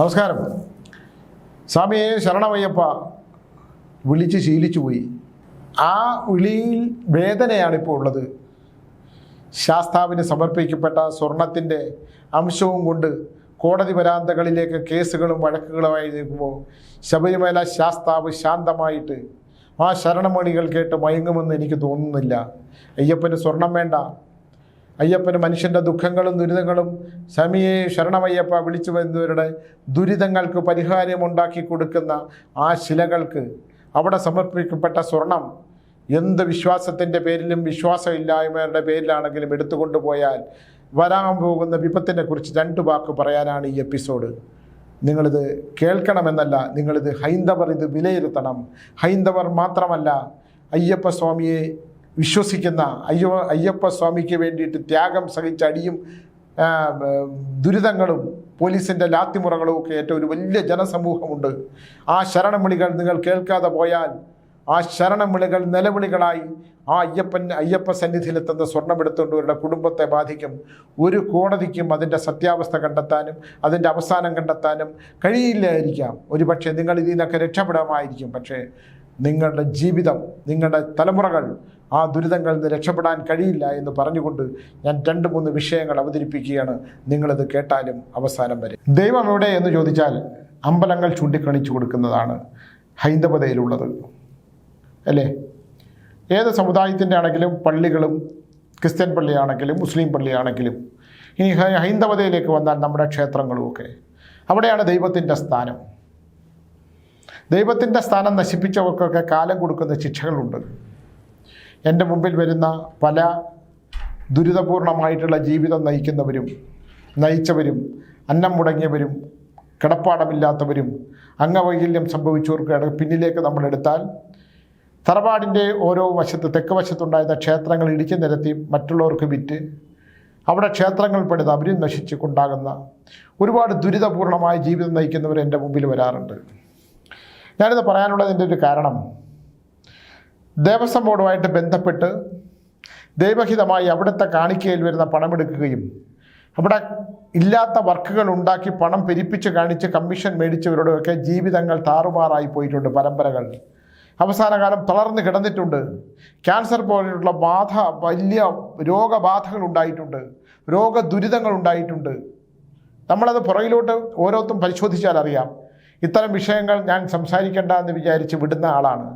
നമസ്കാരം. സ്വാമിയെ ശരണമയ്യപ്പ വിളിച്ച് ശീലിച്ചു പോയി. ആ വിളിയിൽ വേദനയാണ് ഇപ്പോൾ ഉള്ളത്. ശാസ്താവിന് സമർപ്പിക്കപ്പെട്ട സ്വർണത്തിന്റെ അംശവും കൊണ്ട് കോടതി വരാന്തകളിലേക്ക് കേസുകളും വഴക്കുകളുമായി നിൽക്കുമ്പോൾ ശബരിമല ശാസ്താവ് ശാന്തമായിട്ട് ആ ശരണമണികൾ കേട്ട് മയങ്ങുമെന്ന് എനിക്ക് തോന്നുന്നില്ല. അയ്യപ്പന് സ്വർണം വേണ്ട. അയ്യപ്പന് മനുഷ്യന്റെ ദുഃഖങ്ങളും ദുരിതങ്ങളും സമയെ ശരണമയ്യപ്പ വിളിച്ചു വരുന്നവരുടെ ദുരിതങ്ങൾക്ക് പരിഹാരമുണ്ടാക്കി കൊടുക്കുന്ന ആ ശിലകൾക്ക് അവിടെ സമർപ്പിക്കപ്പെട്ട സ്വർണം എന്ത് വിശ്വാസത്തിന്റെ പേരിലും വിശ്വാസമില്ലായ്മയുടെ പേരിലാണെങ്കിലും എടുത്തുകൊണ്ടു പോയാൽ വരാൻ പോകുന്ന വിപത്തിനെ കുറിച്ച് രണ്ട് വാക്ക് പറയാനാണ് ഈ എപ്പിസോഡ്. നിങ്ങളിത് കേൾക്കണമെന്നല്ല നിങ്ങളിത് ഹൈന്ദവർ ഇത് വിലയിരുത്തണം. ഹൈന്ദവർ മാത്രമല്ല അയ്യപ്പ സ്വാമിയെ വിശ്വസിക്കുന്ന അയ്യോ അയ്യപ്പ സ്വാമിക്ക് വേണ്ടിയിട്ട് ത്യാഗം സഹിച്ച അടിയും ദുരിതങ്ങളും പോലീസിന്റെ ലാത്തിമുറകളും ഒക്കെ ഏറ്റ ഒരു വലിയ ജനസമൂഹമുണ്ട്. ആ ശരണം വിളികൾ നിങ്ങൾ കേൾക്കാതെ പോയാൽ ആ ശരണം വിളികൾ നിലവിളികളായി ആ അയ്യപ്പൻ അയ്യപ്പ സന്നിധിയിലെത്തുന്ന സ്വർണമെടുത്തുകൊണ്ടവരുടെ കുടുംബത്തെ ബാധിക്കും. ഒരു കോടതിക്കും അതിന്റെ സത്യാവസ്ഥ കണ്ടെത്താനും അതിന്റെ അവസാനം കണ്ടെത്താനും കഴിയില്ലായിരിക്കാം. ഒരു പക്ഷേ നിങ്ങൾ ഇതിൽ നിന്നൊക്കെ രക്ഷപ്പെടാമായിരിക്കും. പക്ഷേ നിങ്ങളുടെ ജീവിതം നിങ്ങളുടെ തലമുറകൾ ആ ദുരിതങ്ങളിൽ നിന്ന് രക്ഷപ്പെടാൻ കഴിയില്ല എന്ന് പറഞ്ഞുകൊണ്ട് ഞാൻ രണ്ട് മൂന്ന് വിഷയങ്ങൾ അവതരിപ്പിക്കുകയാണ്. നിങ്ങളിത് കേട്ടാലും അവസാനം വരെ. ദൈവം എവിടെ എന്ന് ചോദിച്ചാൽ അമ്പലങ്ങൾ ചൂണ്ടിക്കാണിച്ചു കൊടുക്കുന്നതാണ് ഹൈന്ദവതയിലുള്ളത്. അല്ലേ? ഏത് സമുദായത്തിന്റെ ആണെങ്കിലും പള്ളികളും ക്രിസ്ത്യൻ പള്ളിയാണെങ്കിലും മുസ്ലിം പള്ളിയാണെങ്കിലും ഇനി ഹൈന്ദവതയിലേക്ക് വന്നാൽ നമ്മുടെ ക്ഷേത്രങ്ങളുമൊക്കെ. അവിടെയാണ് ദൈവത്തിന്റെ സ്ഥാനം. ദൈവത്തിന്റെ സ്ഥാനം നശിപ്പിച്ചവർക്കൊക്കെ കാലം കൊടുക്കുന്ന ശിക്ഷകളുണ്ട്. എന്റെ മുമ്പിൽ വരുന്ന പല ദുരിതപൂർണമായിട്ടുള്ള ജീവിതം നയിക്കുന്നവരും നയിച്ചവരും അന്നം മുടങ്ങിയവരും കിടപ്പാടമില്ലാത്തവരും അംഗവൈകല്യം സംഭവിച്ചവർക്ക് പിന്നിലേക്ക് നമ്മൾ എടുത്താൽ തറവാടിന്റെ ഓരോ വശത്ത് തെക്ക് വശത്തുണ്ടായിരുന്ന ക്ഷേത്രങ്ങൾ ഇടിച്ചു നിരത്തി മറ്റുള്ളവർക്ക് വിറ്റ് അവിടെ ക്ഷേത്രങ്ങൾ പണിത് അവരും നശിച്ചുകൊണ്ടാകുന്ന ഒരുപാട് ദുരിതപൂർണമായ ജീവിതം നയിക്കുന്നവർ എന്റെ മുമ്പിൽ വരാറുണ്ട്. ഞാനിത് പറയാനുള്ളതിന്റെ ഒരു കാരണം. ദേവസ്വം ബോർഡുമായിട്ട് ബന്ധപ്പെട്ട് ദൈവഹിതമായി അവിടുത്തെ കാണിക്കയിൽ വരുന്ന പണമെടുക്കുകയും അവിടെ ഇല്ലാത്ത വർക്കുകൾ ഉണ്ടാക്കി പണം പെരിപ്പിച്ച് കാണിച്ച് കമ്മീഷൻ മേടിച്ചവരോടൊക്കെ ജീവിതങ്ങൾ താറുമാറായി പോയിട്ടുണ്ട് പരമ്പരകൾ. അവസാന കാലം തളർന്ന് കിടന്നിട്ടുണ്ട്. ക്യാൻസർ പോലെയുള്ള ബാധ വലിയ രോഗബാധകൾ ഉണ്ടായിട്ടുണ്ട്. രോഗദുരിതങ്ങൾ ഉണ്ടായിട്ടുണ്ട്. നമ്മളത് പുറകിലോട്ട് ഓരോരുത്തും പരിശോധിച്ചാൽ അറിയാം ഇത്തരം വിഷയങ്ങൾ ഞാൻ സംസാരിക്കേണ്ട എന്ന് വിചാരിച്ച് വിടുന്ന ആളാണ്.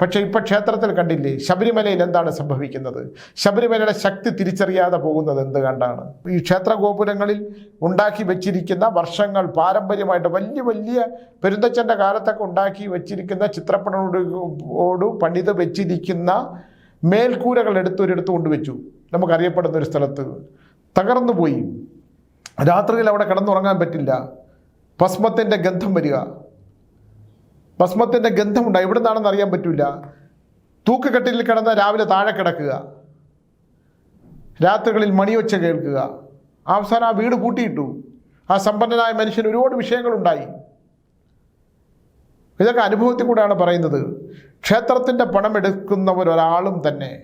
പക്ഷേ ഇപ്പോൾ ക്ഷേത്രത്തിൽ കണ്ടില്ലേ ശബരിമലയിൽ എന്താണ് സംഭവിക്കുന്നത്? ശബരിമലയുടെ ശക്തി തിരിച്ചറിയാതെ പോകുന്നത് എന്ത് കണ്ടാണ്? ഈ ക്ഷേത്ര ഗോപുരങ്ങളിൽ ഉണ്ടാക്കി വെച്ചിരിക്കുന്ന വർഷങ്ങൾ പാരമ്പര്യമായിട്ട് വലിയ വലിയ പെരുന്തച്ഛന്റെ കാലത്തൊക്കെ ഉണ്ടാക്കി വെച്ചിരിക്കുന്ന ചിത്രപ്പണോട് പണിത് വെച്ചിരിക്കുന്ന മേൽക്കൂരകൾ എടുത്തൊരിടത്ത് കൊണ്ടുവച്ചു നമുക്കറിയപ്പെടുന്ന ഒരു സ്ഥലത്ത് തകർന്നു പോയി രാത്രിയിൽ അവിടെ കിടന്നുറങ്ങാൻ പറ്റില്ല. ഭസ്മത്തിന്റെ ഗന്ധം വരിക. ഭസ്മത്തിന്റെ ഗന്ധമുണ്ട് എവിടെ നിന്നാണെന്ന് അറിയാൻ പറ്റില്ല തൂക്കുകെട്ടിൽ കിടന്ന രാവിലെ താഴെ കിടക്കുക. രാത്രികളിൽ മണിയൊച്ച കേൾക്കുക. അവസാനം ആ വീട് പൂട്ടിയിട്ടു. ആ സമ്പന്നനായ മനുഷ്യന് ഒരുപാട് വിഷയങ്ങളുണ്ടായി. ഇതൊക്കെ അനുഭവത്തിൽ കൂടെയാണ് പറയുന്നത്. ക്ഷേത്രത്തിന്റെ പണം എടുക്കുന്നവർ ഒരാളും തന്നെ.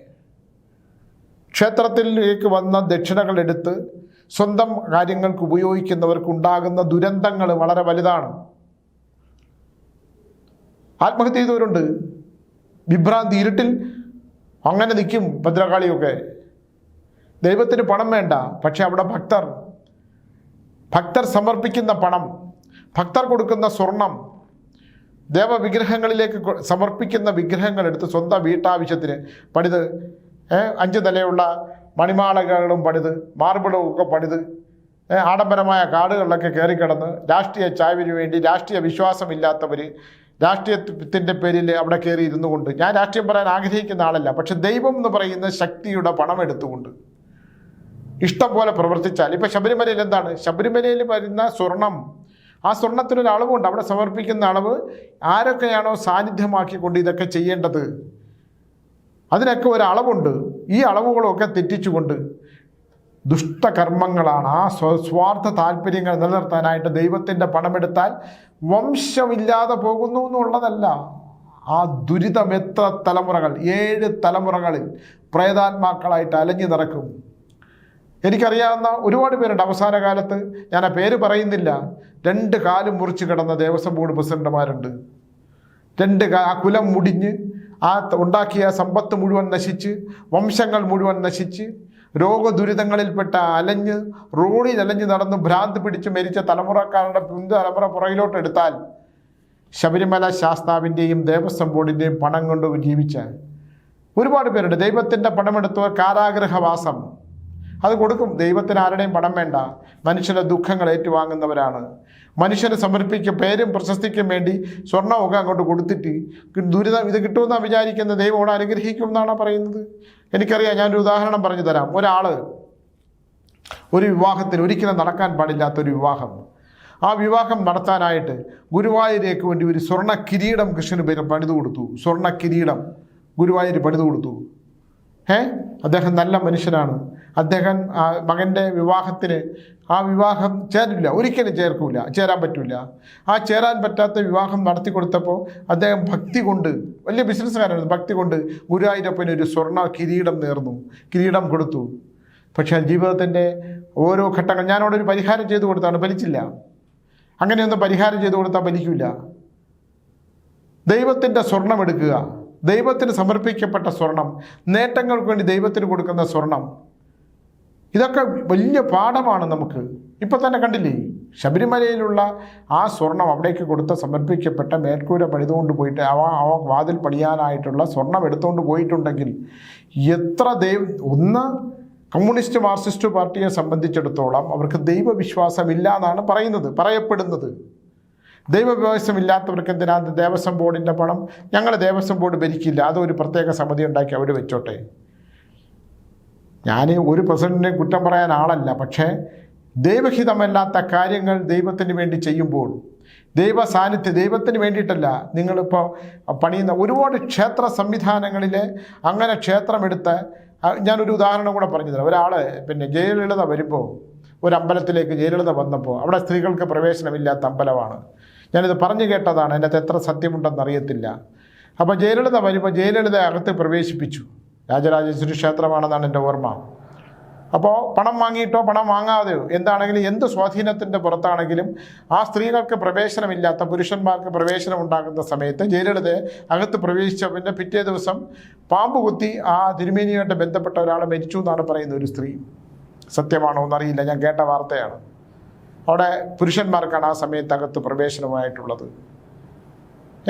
ക്ഷേത്രത്തിലേക്ക് വന്ന ദക്ഷിണകൾ എടുത്ത് സ്വന്തം കാര്യങ്ങൾക്ക് ഉപയോഗിക്കുന്നവർക്ക് ഉണ്ടാകുന്ന ദുരന്തങ്ങൾ വളരെ വലുതാണ്. ആത്മഹത്യ ചെയ്തവരുണ്ട്. വിഭ്രാന്തി ഇരുട്ടിൽ അങ്ങനെ നിൽക്കും ഭദ്രകാളിയൊക്കെ. ദൈവത്തിന് പണം വേണ്ട പക്ഷെ അവിടെ ഭക്തർ. ഭക്തർ സമർപ്പിക്കുന്ന പണം ഭക്തർ കൊടുക്കുന്ന സ്വർണം ദേവവിഗ്രഹങ്ങളിലേക്ക് സമർപ്പിക്കുന്ന വിഗ്രഹങ്ങൾ എടുത്ത് സ്വന്തം വീട്ടാവശ്യത്തിന് പണിത് അഞ്ച് നിലയുള്ള മണിമാളകളും പണിത് മാർബിളും ഒക്കെ പണിത് ആഡംബരമായ കാടുകളിലൊക്കെ കയറിക്കിടന്ന് രാഷ്ട്രീയ ചായവിന് വേണ്ടി രാഷ്ട്രീയ വിശ്വാസമില്ലാത്തവർ രാഷ്ട്രീയത്തിന്റെ പേരിൽ അവിടെ കയറി ഇരുന്നു കൊണ്ട് ഞാൻ രാഷ്ട്രീയം പറയാൻ ആഗ്രഹിക്കുന്ന ആളല്ല പക്ഷെ ദൈവം എന്ന് പറയുന്ന ശക്തിയുടെ പണം എടുത്തുകൊണ്ട് ഇഷ്ടം പോലെ പ്രവർത്തിച്ചാൽ ഇപ്പം ശബരിമലയിൽ എന്താണ്? ശബരിമലയിൽ വരുന്ന സ്വർണം ആ സ്വർണത്തിനൊരു അളവുണ്ട് അവിടെ സമർപ്പിക്കുന്ന അളവ് ആരൊക്കെയാണോ സാന്നിധ്യമാക്കിക്കൊണ്ട് ഇതൊക്കെ ചെയ്യേണ്ടത്? അതിനൊക്കെ ഒരു അളവുണ്ട്. ഈ അളവുകളൊക്കെ തെറ്റിച്ചുകൊണ്ട് ദുഷ്ടകർമ്മങ്ങളാണ്. ആ സ്വ സ്വാർത്ഥ താല്പര്യങ്ങൾ നിലനിർത്താനായിട്ട് ദൈവത്തിന്റെ പണമെടുത്താൽ വംശമില്ലാതെ പോകുന്നു എന്നുള്ളതല്ല. ആ ദുരിതം എത്ര തലമുറകൾ ഏഴ് തലമുറകളിൽ പ്രേതാത്മാക്കളായിട്ട് അലഞ്ഞു നടക്കും. എനിക്കറിയാവുന്ന ഒരുപാട് പേരുണ്ട് അവസാന കാലത്ത്. ഞാൻ ആ പേര് പറയുന്നില്ല. രണ്ട് കാലും മുറിച്ച് കിടന്ന ദേവസ്വം ബോർഡ് പ്രസിഡന്റുമാരുണ്ട്. രണ്ട് ആ കുലം മുടിഞ്ഞ് ആ ഉണ്ടാക്കിയ സമ്പത്ത് മുഴുവൻ നശിച്ച് വംശങ്ങൾ മുഴുവൻ നശിച്ച് രോഗദുരിതങ്ങളിൽപ്പെട്ട അലഞ്ഞ് റോഡിൽ അലഞ്ഞ് നടന്ന് ഭ്രാന്ത് പിടിച്ച് മരിച്ച തലമുറക്കാരുടെ പിന്തു തലമുറ പുറകിലോട്ട് എടുത്താൽ ശബരിമല ശാസ്താവിന്റെയും ദേവസ്വം ബോർഡിന്റെയും പണം കൊണ്ട് ജീവിച്ച ഒരുപാട് പേരുണ്ട്. ദൈവത്തിന്റെ പണമെടുത്തവർ കാരാഗ്രഹവാസം. അത് കൊടുക്കും. ദൈവത്തിന് ആരുടെയും പണം വേണ്ട. മനുഷ്യന്റെ ദുഃഖങ്ങൾ ഏറ്റുവാങ്ങുന്നവരാണ്. മനുഷ്യന് സമർപ്പിക്ക പേരും പ്രശസ്തിക്കും വേണ്ടി സ്വർണമൊക്കെ അങ്ങോട്ട് കൊടുത്തിട്ട് ദുരിതം ഇത് കിട്ടുമെന്നാണ് വിചാരിക്കുന്നത് ദൈവം അവിടെ അനുഗ്രഹിക്കും എന്നാണ് പറയുന്നത്? എനിക്കറിയാം ഞാനൊരു ഉദാഹരണം പറഞ്ഞു തരാം. ഒരാൾ ഒരു വിവാഹത്തിൽ ഒരിക്കലും നടക്കാൻ പാടില്ലാത്തൊരു വിവാഹം. ആ വിവാഹം നടത്താനായിട്ട് ഗുരുവായൂരേക്ക് വേണ്ടി ഒരു സ്വർണ കിരീടം കൃഷ്ണന് പേര് പണിതു കൊടുത്തു. സ്വർണ കിരീടം ഗുരുവായൂർ പണിതു കൊടുത്തു. ഏ അദ്ദേഹം നല്ല മനുഷ്യനാണ്. അദ്ദേഹം മകന്റെ വിവാഹത്തിന് ആ വിവാഹം ചേരില്ല. ഒരിക്കലും ചേർക്കില്ല ചേരാൻ പറ്റില്ല ആ ചേരാൻ പറ്റാത്ത വിവാഹം നടത്തി കൊടുത്തപ്പോൾ അദ്ദേഹം ഭക്തി കൊണ്ട് വലിയ ബിസിനസ്സുകാരാണ് ഭക്തി കൊണ്ട് ഗുരുവായൂരപ്പന് ഒരു സ്വർണ കിരീടം നേർന്നു. കിരീടം കൊടുത്തു. പക്ഷേ ജീവിതത്തിന്റെ ഓരോ ഘട്ടങ്ങൾ ഞാനവിടെ ഒരു പരിഹാരം ചെയ്തു കൊടുത്താണ് ഫലിച്ചില്ല. അങ്ങനെയൊന്നും പരിഹാരം ചെയ്തു കൊടുത്താൽ ഫലിക്കില്ല ദൈവത്തിന്റെ സ്വർണം എടുക്കുക. ദൈവത്തിന് സമർപ്പിക്കപ്പെട്ട സ്വർണം നേട്ടങ്ങൾക്ക് വേണ്ടി ദൈവത്തിന് കൊടുക്കുന്ന സ്വർണം. ഇതൊക്കെ വലിയ പാഠമാണ് നമുക്ക്. ഇപ്പം തന്നെ കണ്ടില്ലേ? ശബരിമലയിലുള്ള ആ സ്വർണം അവിടേക്ക് കൊടുത്ത സമർപ്പിക്കപ്പെട്ട മേൽക്കൂര പണിതുകൊണ്ട് പോയിട്ട് അവ അവ വാതിൽ പണിയാനായിട്ടുള്ള സ്വർണം എടുത്തുകൊണ്ട് പോയിട്ടുണ്ടെങ്കിൽ എത്ര ദൈവ ഒന്ന് കമ്മ്യൂണിസ്റ്റ് മാർക്സിസ്റ്റ് പാർട്ടിയെ സംബന്ധിച്ചിടത്തോളം അവർക്ക് ദൈവവിശ്വാസമില്ല എന്നാണ് പറയുന്നത് പറയപ്പെടുന്നത്. ദൈവവിശ്വാസം ഇല്ലാത്തവർക്ക് എന്തിനാ ദേവസ്വം ബോർഡിന്റെ പണം? ഞങ്ങൾ ദേവസ്വം ബോർഡ് ഭരിക്കില്ല. അതൊരു പ്രത്യേക സമിതി ഉണ്ടാക്കി അവിടെ വെച്ചോട്ടെ. ഞാൻ ഒരു പ്രസിഡന്റിനെ കുറ്റം പറയാൻ ആളല്ല. പക്ഷേ ദൈവഹിതമല്ലാത്ത കാര്യങ്ങൾ ദൈവത്തിന് വേണ്ടി ചെയ്യുമ്പോൾ ദൈവ സാന്നിധ്യം ദൈവത്തിന് വേണ്ടിയിട്ടല്ല നിങ്ങളിപ്പോൾ പണിയുന്ന ഒരുപാട് ക്ഷേത്ര സംവിധാനങ്ങളിൽ അങ്ങനെ ക്ഷേത്രമെടുത്ത് ഞാനൊരു ഉദാഹരണം കൂടെ പറഞ്ഞുതരാം ഒരാൾ പിന്നെ ജയലളിത വരുമ്പോൾ ഒരു അമ്പലത്തിലേക്ക് ജയലളിത വന്നപ്പോൾ അവിടെ സ്ത്രീകൾക്ക് പ്രവേശനമില്ലാത്ത അമ്പലമാണ്. ഞാനിത് പറഞ്ഞു കേട്ടതാണ് അതിനകത്ത് എത്ര സത്യമുണ്ടെന്ന് അറിയത്തില്ല. അപ്പോൾ ജയലളിത വരുമ്പോൾ ജയലളിത അകത്ത് പ്രവേശിപ്പിച്ചു. രാജരാജേശ്വരി ക്ഷേത്രമാണെന്നാണ് എന്റെ ഓർമ്മ. അപ്പോൾ പണം വാങ്ങിയിട്ടോ പണം വാങ്ങാതെയോ എന്താണെങ്കിലും എന്ത് സ്വാധീനത്തിന്റെ പുറത്താണെങ്കിലും ആ സ്ത്രീകൾക്ക് പ്രവേശനമില്ലാത്ത പുരുഷന്മാർക്ക് പ്രവേശനം ഉണ്ടാകുന്ന സമയത്ത് ജയലളിതയെ അകത്ത് പ്രവേശിച്ച പിന്നെ പിറ്റേ ദിവസം പാമ്പ് കുത്തി ആ തിരുമേനിയുമായിട്ട് ബന്ധപ്പെട്ട ഒരാൾ മരിച്ചു എന്നാണ് പറയുന്ന ഒരു സ്ത്രീ. സത്യമാണോ എന്നറിയില്ല ഞാൻ കേട്ട വാർത്തയാണ്. അവിടെ പുരുഷന്മാർക്കാണ് ആ സമയത്ത് അകത്ത് പ്രവേശനമായിട്ടുള്ളത്.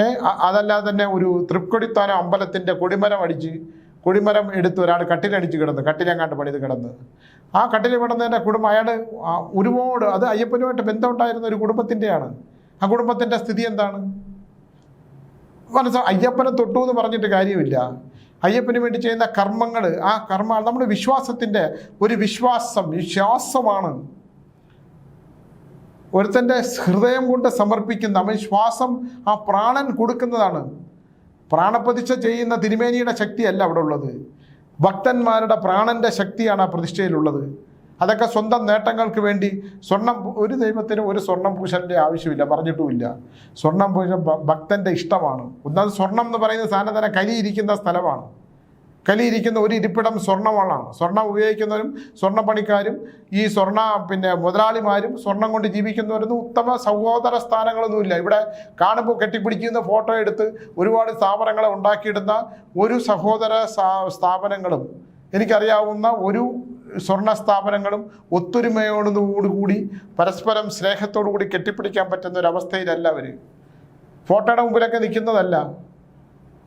ഏ അതല്ലാതെ തന്നെ ഒരു തൃക്കൊടിത്താനം അമ്പലത്തിന്റെ കൊടിമരം അടിച്ച് കൊടിമരം എടുത്ത് ഒരാൾ കട്ടിലടിച്ച് കിടന്ന് കട്ടിലെങ്ങാണ്ട് പണിത് കിടന്ന്. ആ കട്ടിൽ കിടന്നതിന്റെ കുടുംബം അയാൾ ഒരുപാട് അത് അയ്യപ്പനുമായിട്ട് ബന്ധമുണ്ടായിരുന്ന ഒരു കുടുംബത്തിന്റെയാണ്. ആ കുടുംബത്തിന്റെ സ്ഥിതി എന്താണ്? മനസ്സ അയ്യപ്പനെ തൊട്ടു എന്ന് പറഞ്ഞിട്ട് കാര്യമില്ല. അയ്യപ്പന് വേണ്ടി ചെയ്യുന്ന കർമ്മങ്ങൾ ആ കർമ്മ നമ്മുടെ വിശ്വാസത്തിന്റെ ഒരു വിശ്വാസം വിശ്വാസമാണ്. ഒരുത്തന്റെ ഹൃദയം കൊണ്ട് സമർപ്പിക്കുന്ന അവൻ ശ്വാസം ആ പ്രാണൻ കൊടുക്കുന്നതാണ്. പ്രാണപ്രതിഷ്ഠ ചെയ്യുന്ന തിരുമേനിയുടെ ശക്തിയല്ല അവിടെ ഉള്ളത്. ഭക്തന്മാരുടെ പ്രാണന്റെ ശക്തിയാണ് ആ പ്രതിഷ്ഠയിലുള്ളത്. അതൊക്കെ സ്വന്തം നേട്ടങ്ങൾക്ക് വേണ്ടി സ്വർണം ഒരു ദൈവത്തിന് ഒരു സ്വർണം പൂശലിന്റെ ആവശ്യമില്ല പറഞ്ഞിട്ടുമില്ല. സ്വർണം പൂശ ഭക്തന്റെ ഇഷ്ടമാണ്. ഒന്നാമത് സ്വർണം എന്ന് പറയുന്ന സാധനം തന്നെ കലിയിരിക്കുന്ന സ്ഥലമാണ്. കലിയിരിക്കുന്ന ഒരു ഇരിപ്പിടം സ്വർണമാണ് സ്വർണം ഉപയോഗിക്കുന്നവരും സ്വർണപ്പണിക്കാരും ഈ സ്വർണ പിന്നെ മുതലാളിമാരും സ്വർണം കൊണ്ട് ജീവിക്കുന്നവരൊന്നും ഉത്തമ സഹോദര സ്ഥാനങ്ങളൊന്നുമില്ല. ഇവിടെ കാണുമ്പോൾ കെട്ടിപ്പിടിക്കുന്ന ഫോട്ടോ എടുത്ത് ഒരുപാട് സ്ഥാപനങ്ങളെ ഉണ്ടാക്കിയിടുന്ന ഒരു സഹോദര സ്ഥാ- സ്ഥാപനങ്ങളും എനിക്കറിയാവുന്ന ഒരു സ്വർണ സ്ഥാപനങ്ങളും ഒത്തൊരുമയോടുകൂടി പരസ്പരം സ്നേഹത്തോടു കൂടി കെട്ടിപ്പിടിക്കാൻ പറ്റുന്ന ഒരു അവസ്ഥയിലല്ല അവർ ഫോട്ടോയുടെ മുമ്പിലൊക്കെ നിൽക്കുന്നതല്ല.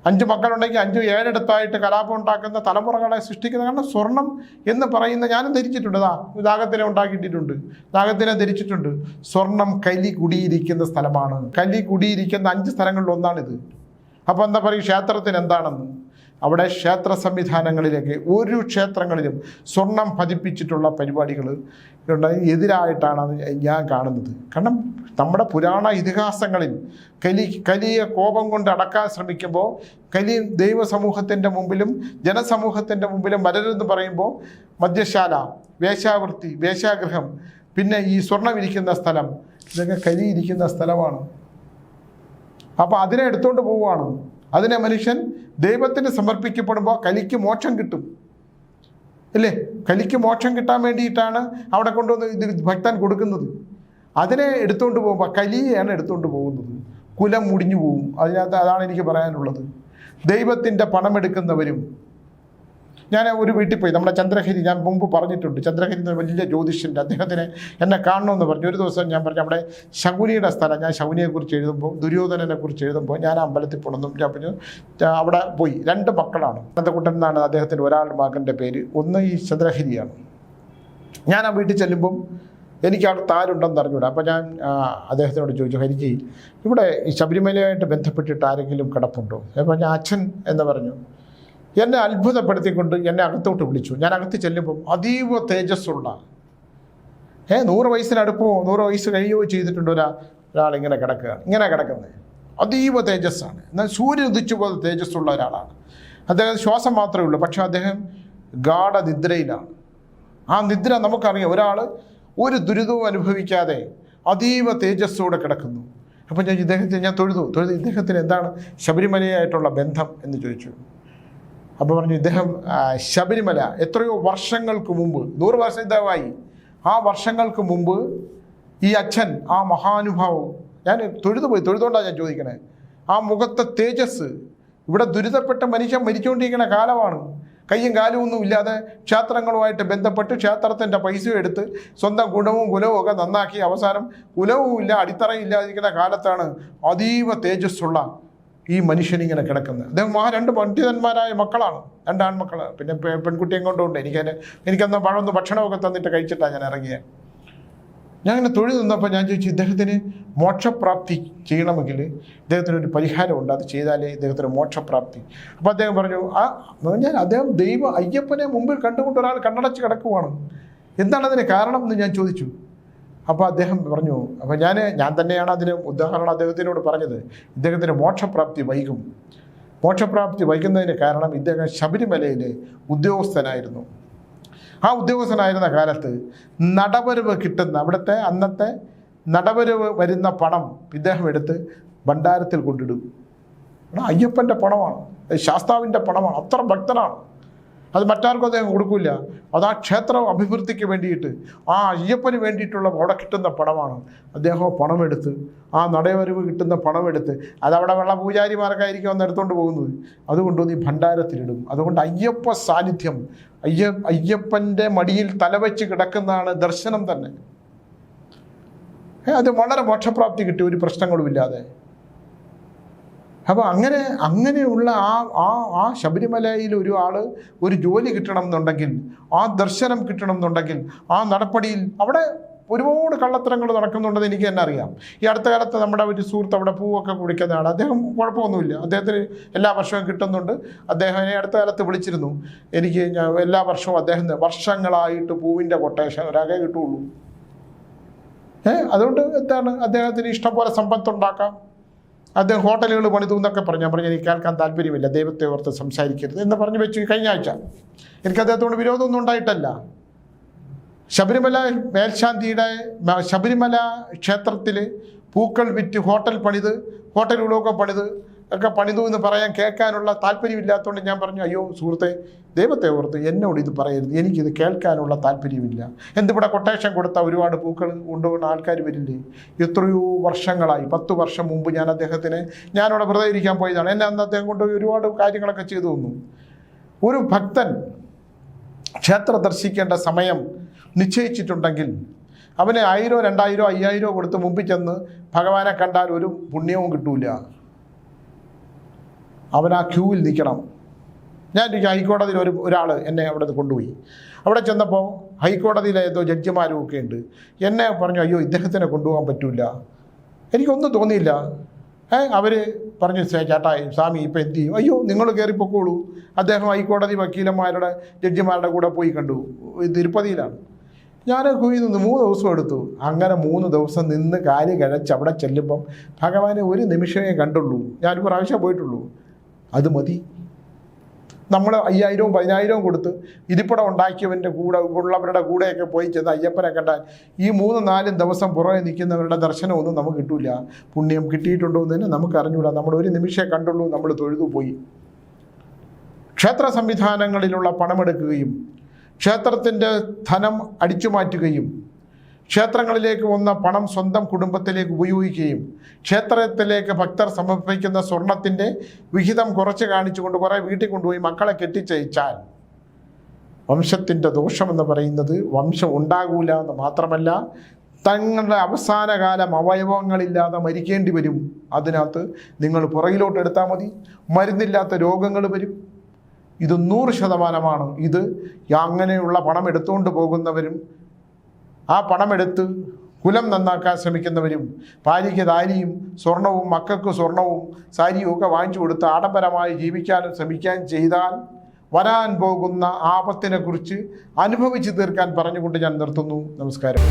അഞ്ച് മക്കളുണ്ടെങ്കിൽ അഞ്ച് ഏഴെടുത്തായിട്ട് കലാപം ഉണ്ടാക്കുന്ന തലമുറകളെ സൃഷ്ടിക്കുന്ന കാരണം സ്വർണം എന്ന് പറയുന്ന ഞാനും ധരിച്ചിട്ടുണ്ട്. ദാ ദാഗത്തിനെ ഉണ്ടാക്കിയിട്ടിട്ടുണ്ട്. ദാഗത്തിനെ ധരിച്ചിട്ടുണ്ട്. സ്വർണം കലി കുടിയിരിക്കുന്ന സ്ഥലമാണ്. കലി കുടിയിരിക്കുന്ന അഞ്ച് സ്ഥലങ്ങളിൽ ഒന്നാണിത് അപ്പോൾ എന്താ പറയുക? ക്ഷേത്രത്തിന് എന്താണെന്ന്? അവിടെ ക്ഷേത്ര സംവിധാനങ്ങളിലേക്ക് ഒരു ക്ഷേത്രങ്ങളിലും സ്വർണം പതിപ്പിച്ചിട്ടുള്ള പരിപാടികൾ എതിരായിട്ടാണ് ഞാൻ കാണുന്നത്. കാരണം നമ്മുടെ പുരാണ ഇതിഹാസങ്ങളിൽ കലി കലിയെ കോപം കൊണ്ട് അടക്കാൻ ശ്രമിക്കുമ്പോൾ കലി ദൈവസമൂഹത്തിന്റെ മുമ്പിലും ജനസമൂഹത്തിന്റെ മുമ്പിലും വരരുതെന്ന് പറയുമ്പോൾ മദ്യശാല വേശ്യാവൃത്തി വേശ്യാഗൃഹം പിന്നെ ഈ സ്വർണം ഇരിക്കുന്ന സ്ഥലം ഇതൊക്കെ കലി ഇരിക്കുന്ന സ്ഥലമാണ്. അപ്പോൾ അതിനെ എടുത്തുകൊണ്ട് പോവുകയാണ്. അതിനെ മനുഷ്യൻ ദൈവത്തിന് സമർപ്പിക്കപ്പെടുമ്പോൾ കലിക്ക് മോക്ഷം കിട്ടും. അല്ലേ? കലിക്ക് മോക്ഷം കിട്ടാൻ വേണ്ടിയിട്ടാണ് അവിടെ കൊണ്ടുവന്ന് ഇത് ഭക്തൻ കൊടുക്കുന്നത്. അതിനെ എടുത്തുകൊണ്ട് പോകുമ്പോൾ കലിയാണ് എടുത്തുകൊണ്ട് പോകുന്നത്. കുലം മുടിഞ്ഞു പോകും അതിനകത്ത് അതാണ് എനിക്ക് പറയാനുള്ളത്. ദൈവത്തിന്റെ പണമെടുക്കുന്നവരും ഞാൻ ഒരു വീട്ടിൽ പോയി നമ്മുടെ ചന്ദ്രഹരി ഞാൻ മുമ്പ് പറഞ്ഞിട്ടുണ്ട് ചന്ദ്രഹരി എന്ന വലിയ ജ്യോതിഷന്റെ അദ്ദേഹത്തിന് എന്നെ കാണണമെന്ന് പറഞ്ഞു. ഒരു ദിവസം ഞാൻ പറഞ്ഞു നമ്മുടെ ശകുനിയുടെ സ്ഥലം. ഞാൻ ശകുനിയെക്കുറിച്ച് എഴുതുമ്പോൾ ദുര്യോധനനെ കുറിച്ച് എഴുതുമ്പോൾ ഞാൻ അമ്പലത്തിൽ പോകണമെന്നും ഞാൻ പറഞ്ഞു. അവിടെ പോയി. രണ്ട് മക്കളാണ്. അനന്തകുട്ടൻ എന്നാണ് അദ്ദേഹത്തിന്റെ ഒരാൾ മകന്റെ പേര്. ഒന്ന് ഈ ചന്ദ്രഹരിയാണ്. ഞാൻ ആ വീട്ടിൽ ചെല്ലുമ്പം എനിക്ക് അവിടെ താരുണ്ടെന്ന് അറിഞ്ഞൂടാ. അപ്പോൾ ഞാൻ അദ്ദേഹത്തിനോട് ചോദിച്ചു ഹരിജി ഇവിടെ ഈ ശബരിമലയായിട്ട് ബന്ധപ്പെട്ടിട്ട് ആരെങ്കിലും കിടപ്പുണ്ടോ? അപ്പോൾ ഞാൻ അച്ഛൻ എന്ന് പറഞ്ഞു. എന്നെ അത്ഭുതപ്പെടുത്തിക്കൊണ്ട് എന്നെ അകത്തോട്ട് വിളിച്ചു. ഞാൻ അകത്ത് ചെല്ലുമ്പോൾ അതീവ തേജസ്സുള്ള ഏ നൂറ് വയസ്സിനടുപ്പോ നൂറ് വയസ്സ് കഴിയുകയോ ചെയ്തിട്ടുണ്ട് ഒരാ ഒരാളിങ്ങനെ കിടക്കുകയാണ്. ഇങ്ങനെ കിടക്കുന്നത്. അതീവ തേജസ്സാണ്. എന്നാൽ സൂര്യൻ ഉദിച്ചു പോലെ തേജസ്സുള്ള ഒരാളാണ്. അദ്ദേഹം ശ്വാസം മാത്രമേ ഉള്ളൂ. പക്ഷേ അദ്ദേഹം ഗാഠനിദ്രയിലാണ്. ആ നിദ്ര നമുക്കറിയാം. ഒരാൾ ഒരു ദുരിതവും അനുഭവിക്കാതെ അതീവ തേജസ്സോടെ കിടക്കുന്നു. അപ്പം ഞാൻ ഇദ്ദേഹത്തെ ഞാൻ തൊഴുതു. തൊഴുതു. ഇദ്ദേഹത്തിന് എന്താണ് ശബരിമലയായിട്ടുള്ള ബന്ധം എന്ന് ചോദിച്ചു. അപ്പോൾ പറഞ്ഞു ഇദ്ദേഹം ശബരിമല എത്രയോ വർഷങ്ങൾക്ക് മുമ്പ് നൂറ് വർഷം ഇദ്ദേഹമായി ആ വർഷങ്ങൾക്ക് മുമ്പ് ഈ അച്ഛൻ ആ മഹാനുഭാവം ഞാൻ തൊഴുതു പോയി തൊഴുതുകൊണ്ടാണ് ഞാൻ ചോദിക്കണേ. ആ മുഖത്തെ തേജസ് ഇവിടെ ദുരിതപ്പെട്ട മനുഷ്യൻ മരിച്ചുകൊണ്ടിരിക്കുന്ന കാലമാണ്. കയ്യും കാലും ഒന്നും ഇല്ലാതെ ക്ഷേത്രങ്ങളുമായിട്ട് ബന്ധപ്പെട്ട് ക്ഷേത്രത്തിന്റെ പൈസയും എടുത്ത് സ്വന്തം ഗുണവും കുലവും ഒക്കെ നന്നാക്കി അവസാനം കുലവും ഇല്ല അടിത്തറയും ഇല്ലാതിരിക്കുന്ന കാലത്താണ് അതീവ തേജസ്സുള്ള ഈ മനുഷ്യനിങ്ങനെ കിടക്കുന്നത്. അദ്ദേഹം ആ രണ്ട് പണ്ഡിതന്മാരായ മക്കളാണ്. രണ്ട് ആൺമക്കൾ പിന്നെ പെൺകുട്ടിയും കൊണ്ടുണ്ട് എനിക്കതിന് എനിക്കന്ന് പഴമൊന്ന് ഭക്ഷണമൊക്കെ തന്നിട്ട് കഴിച്ചിട്ടാണ് ഞാൻ ഇറങ്ങിയത് ഞാൻ ഇങ്ങനെ തൊഴിൽ നിന്നപ്പോൾ ഞാൻ ചോദിച്ചു ഇദ്ദേഹത്തിന് മോക്ഷപ്രാപ്തി ചെയ്യണമെങ്കിൽ ഇദ്ദേഹത്തിന് ഒരു പരിഹാരമുണ്ട് അത് ചെയ്താലേ ഇദ്ദേഹത്തിന് മോക്ഷപ്രാപ്തി. അപ്പോൾ അദ്ദേഹം പറഞ്ഞു ആ ഞാൻ അദ്ദേഹം ദൈവ അയ്യപ്പനെ മുമ്പിൽ കണ്ടുകൊണ്ട് ഒരാൾ കണ്ണടച്ച് കിടക്കുവാണ്. എന്താണ് അതിന് കാരണം എന്ന് ഞാൻ ചോദിച്ചു. അപ്പോൾ അദ്ദേഹം പറഞ്ഞു അപ്പോൾ ഞാൻ ഞാൻ തന്നെയാണ് അതിന് ഉദാഹരണം അദ്ദേഹത്തിനോട് പറഞ്ഞത്. ഇദ്ദേഹത്തിന് മോക്ഷപ്രാപ്തി വൈകും മോക്ഷപ്രാപ്തി വൈകുന്നതിന് കാരണം ഇദ്ദേഹം ശബരിമലയിൽ ഉദ്യോഗസ്ഥനായിരുന്നു. ആ ഉദ്യോഗസ്ഥനായിരുന്ന കാലത്ത് നടവരവ് കിട്ടുന്ന അവിടുത്തെ അന്നത്തെ നടവരവ് വരുന്ന പണം ഇദ്ദേഹം എടുത്ത് ഭണ്ഡാരത്തിൽ കൊണ്ടിടും. അയ്യപ്പന്റെ പണമാണ്. ശാസ്താവിന്റെ പണമാണ്. അത്ര ഭക്തനാണ്. അത് മറ്റാർക്കും അദ്ദേഹം കൊടുക്കില്ല അത് ആ ക്ഷേത്ര അഭിവൃദ്ധിക്ക് വേണ്ടിയിട്ട് ആ അയ്യപ്പന് വേണ്ടിയിട്ടുള്ള അവിടെ കിട്ടുന്ന പണമാണ്. അദ്ദേഹം പണമെടുത്ത് ആ നടവരവ് കിട്ടുന്ന പണമെടുത്ത് അതവിടെ വെള്ള പൂജാരിമാർക്കായിരിക്കും അന്ന് എടുത്തുകൊണ്ട് പോകുന്നത്. അതുകൊണ്ടൊന്ന് ഈ ഭണ്ഡാരത്തിലിടും. അതുകൊണ്ട് അയ്യപ്പ സാന്നിധ്യം അയ്യ അയ്യപ്പന്റെ മടിയിൽ തലവെച്ച് കിടക്കുന്നതാണ് ദർശനം തന്നെ. അത് വളരെ മോക്ഷപ്രാപ്തി കിട്ടി ഒരു പ്രശ്നങ്ങളുമില്ലാതെ അപ്പോൾ അങ്ങനെ അങ്ങനെയുള്ള ആ ആ ആ ശബരിമലയിൽ ഒരു ആൾ ഒരു ജോലി കിട്ടണം എന്നുണ്ടെങ്കിൽ ആ ദർശനം കിട്ടണം എന്നുണ്ടെങ്കിൽ ആ നടപടിയിൽ അവിടെ ഒരുപാട് കള്ളത്തരങ്ങൾ നടക്കുന്നുണ്ടെന്ന് എനിക്ക് തന്നെ അറിയാം. ഈ അടുത്ത കാലത്ത് നമ്മുടെ ഒരു സുഹൃത്ത് അവിടെ പൂവൊക്കെ കുടിക്കുന്ന ആൾ അദ്ദേഹം കുഴപ്പമൊന്നുമില്ല. അദ്ദേഹത്തിന് എല്ലാ വർഷവും കിട്ടുന്നുണ്ട്. അദ്ദേഹം എന്നെ അടുത്ത കാലത്ത് വിളിച്ചിരുന്നു. എനിക്ക് എല്ലാ വർഷവും അദ്ദേഹം വർഷങ്ങളായിട്ട് പൂവിന്റെ കൊട്ടേഷൻ ഒരാകെ കിട്ടുള്ളൂ ഏഹ് അതുകൊണ്ട് എന്താണ്? അദ്ദേഹത്തിന് ഇഷ്ടം പോലെ സമ്പത്തുണ്ടാക്കാം. അദ്ദേഹം ഹോട്ടലുകൾ പണിതു എന്നൊക്കെ പറഞ്ഞു. ഞാൻ പറഞ്ഞു എനിക്ക് കേൾക്കാൻ താല്പര്യമില്ല ദൈവത്തെ ഓർത്ത് സംസാരിക്കരുത് എന്ന് പറഞ്ഞു വെച്ചു കഴിഞ്ഞ ആഴ്ച. എനിക്ക് അദ്ദേഹത്തോട് വിരോധമൊന്നും ഉണ്ടായിട്ടല്ല. ശബരിമല മേൽശാന്തിയുടെ ശബരിമല ക്ഷേത്രത്തിൽ പൂക്കൾ വിറ്റ് ഹോട്ടൽ പണിത് ഹോട്ടലുകളൊക്കെ പണിത് ഒക്കെ പണിതു എന്ന് പറയാൻ കേൾക്കാനുള്ള താല്പര്യമില്ലാത്തതുകൊണ്ട് ഞാൻ പറഞ്ഞു അയ്യോ സുഹൃത്തെ ദൈവത്തെ ഓർത്ത് എന്നോട് ഇത് പറയരുത്. എനിക്കിത് കേൾക്കാനുള്ള താല്പര്യമില്ല. എന്തിവിടെ കൊട്ടേഷൻ കൊടുത്ത ഒരുപാട് പൂക്കൾ കൊണ്ടുപോകുന്ന ആൾക്കാർ വരില്ലേ? എത്രയോ വർഷങ്ങളായി. പത്ത് വർഷം മുമ്പ് ഞാൻ അദ്ദേഹത്തിന് ഞാനവിടെ വെറുതെ ഇരിക്കാൻ പോയതാണ്. എന്നെ അന്ന് അദ്ദേഹം കൊണ്ടുപോയി ഒരുപാട് കാര്യങ്ങളൊക്കെ ചെയ്തു തന്നു. ഒരു ഭക്തൻ ക്ഷേത്രം ദർശിക്കേണ്ട സമയം നിശ്ചയിച്ചിട്ടുണ്ടെങ്കിൽ അവന് ആയിരോ രണ്ടായിരോ അയ്യായിരോ കൊടുത്ത് മുമ്പിൽ ചെന്ന് ഭഗവാനെ കണ്ടാൽ ഒരു പുണ്യവും കിട്ടൂല. അവൻ ആ ക്യൂവിൽ നിൽക്കണം. ഞാൻ ഹൈക്കോടതിയിൽ ഒരു ഒരാൾ എന്നെ അവിടെ കൊണ്ടുപോയി. അവിടെ ചെന്നപ്പോൾ ഹൈക്കോടതിയിലെ ഏതോ ജഡ്ജിമാരും ഒക്കെ ഉണ്ട്. എന്നെ പറഞ്ഞു അയ്യോ ഇദ്ദേഹത്തിനെ കൊണ്ടുപോകാൻ പറ്റില്ല എനിക്കൊന്നും തോന്നിയില്ല. ഏ അവർ പറഞ്ഞു "സേ- ചേട്ടാ സ്വാമി ഇപ്പം എന്ത് ചെയ്യും? അയ്യോ നിങ്ങൾ കയറിപ്പോക്കോളൂ പൊക്കോളൂ. അദ്ദേഹം ഹൈക്കോടതി വക്കീലന്മാരുടെ ജഡ്ജിമാരുടെ കൂടെ പോയി കണ്ടു. തിരുപ്പതിയിലാണ്. ഞാൻ കുയിൽ നിന്ന് മൂന്ന് ദിവസം എടുത്തു. അങ്ങനെ മൂന്ന് ദിവസം നിന്ന് കാൽ കിഴച്ച് അവിടെ ചെല്ലുമ്പം ഭഗവാനെ ഒരു നിമിഷമേ കണ്ടുള്ളൂ. ഞാനൊരു പ്രാവശ്യം പോയിട്ടുള്ളൂ. അത് മതി. നമ്മൾ അയ്യായിരവും പതിനായിരവും കൊടുത്ത് ഇരിപ്പിടം ഉണ്ടാക്കിയവന്റെ കൂടെ ഉള്ളവരുടെ കൂടെയൊക്കെ പോയി ചെന്ന് അയ്യപ്പനെ കണ്ടാൽ ഈ മൂന്ന് നാലും ദിവസം പുറമെ നിൽക്കുന്നവരുടെ ദർശനമൊന്നും നമുക്ക് കിട്ടില്ല പുണ്യം കിട്ടിയിട്ടുണ്ടോ എന്ന് തന്നെ നമുക്ക് അറിഞ്ഞൂടാ. നമ്മൾ ഒരു നിമിഷമേ കണ്ടുള്ളൂ നമ്മൾ തൊഴുതു പോയി. ക്ഷേത്ര സംവിധാനങ്ങളിലുള്ള പണമെടുക്കുകയും ക്ഷേത്രത്തിന്റെ ധനം അടിച്ചു മാറ്റുകയും ക്ഷേത്രങ്ങളിലേക്ക് വന്ന പണം സ്വന്തം കുടുംബത്തിലേക്ക് ഉപയോഗിക്കുകയും ക്ഷേത്രത്തിലേക്ക് ഭക്തർ സമർപ്പിക്കുന്ന സ്വർണത്തിന്റെ വിഹിതം കുറച്ച് കാണിച്ചുകൊണ്ട് കുറേ വീട്ടിൽ കൊണ്ടുപോയി മക്കളെ കെട്ടിച്ചയച്ചാൽ വംശത്തിന്റെ ദോഷമെന്ന് പറയുന്നത് വംശം ഉണ്ടാകൂല എന്ന് മാത്രമല്ല തങ്ങളുടെ അവസാനകാലം അവയവങ്ങളില്ലാതെ മരിക്കേണ്ടി വരും. അതിനകത്ത് നിങ്ങൾ പുറകിലോട്ട് എടുത്താൽ മതി. മരുന്നില്ലാത്ത രോഗങ്ങൾ വരും. ഇത് നൂറ് ശതമാനമാണ്. ഇത് അങ്ങനെയുള്ള പണം എടുത്തുകൊണ്ട് പോകുന്നവരും ആ പണമെടുത്ത് കുലം നന്നാക്കാൻ ശ്രമിക്കുന്നവരും ഭാര്യയ്ക്ക് ദാരിയും സ്വർണവും മക്കൾക്ക് സ്വർണവും സാരിയും ഒക്കെ വാങ്ങിച്ചു കൊടുത്ത് ആഡംബരമായി ജീവിക്കാനും ശ്രമിക്കാൻ ചെയ്താൽ വരാൻ പോകുന്ന ആപത്തിനെക്കുറിച്ച് അനുഭവിച്ചു തീർക്കാൻ പറഞ്ഞുകൊണ്ട് ഞാൻ നിർത്തുന്നു. നമസ്കാരം.